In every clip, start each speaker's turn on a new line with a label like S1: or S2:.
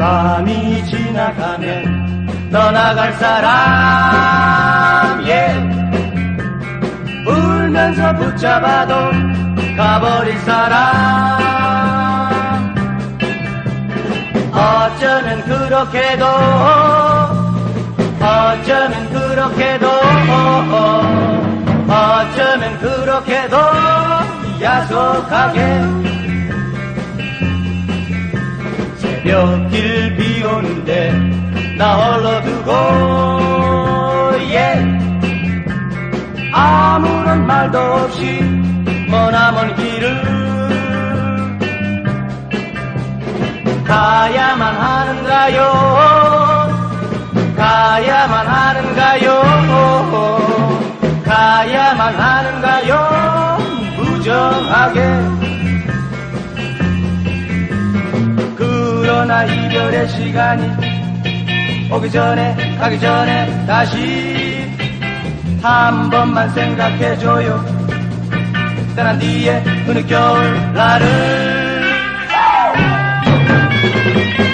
S1: 밤이 지나가면 떠나갈 사람 예. 울면서 붙잡아도 가버릴 사람. 어쩌면 그렇게도 어쩌면 그렇게도 어쩌면 그렇게도 야속하게 새벽길 비 오는데 나 홀로 두고 예. 아무런 말도 없이 머나먼 길을 가야만 하는가요 그러나 이별의 시간이 오기 전에 가기 전에 다시 한 번만 생각해줘요. 떠난 뒤에 그 늦겨울 날을.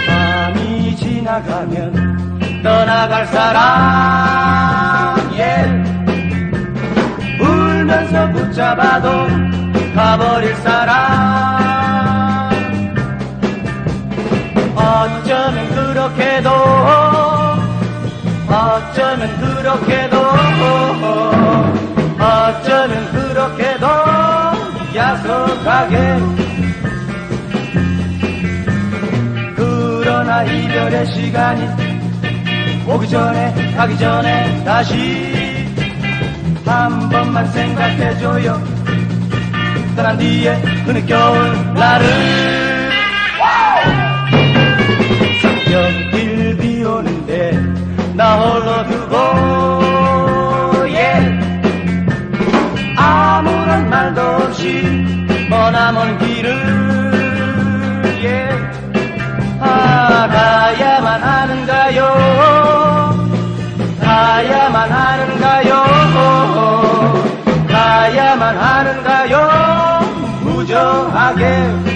S1: 밤이 지나가면 떠나갈 사람 예. 울면서 붙잡아도 가버릴 사람 그렇게도 어쩌면 그렇게도 어쩌면 그렇게도 야속하게. 그러나 이별의 시간이 오기 전에 가기 전에 다시 한 번만 생각해줘요. 떠난 뒤에 그나홀 남은 길을 예 아, 가야만 하는가요? 가야만 하는가요? 가야만 하는가요? 무저하게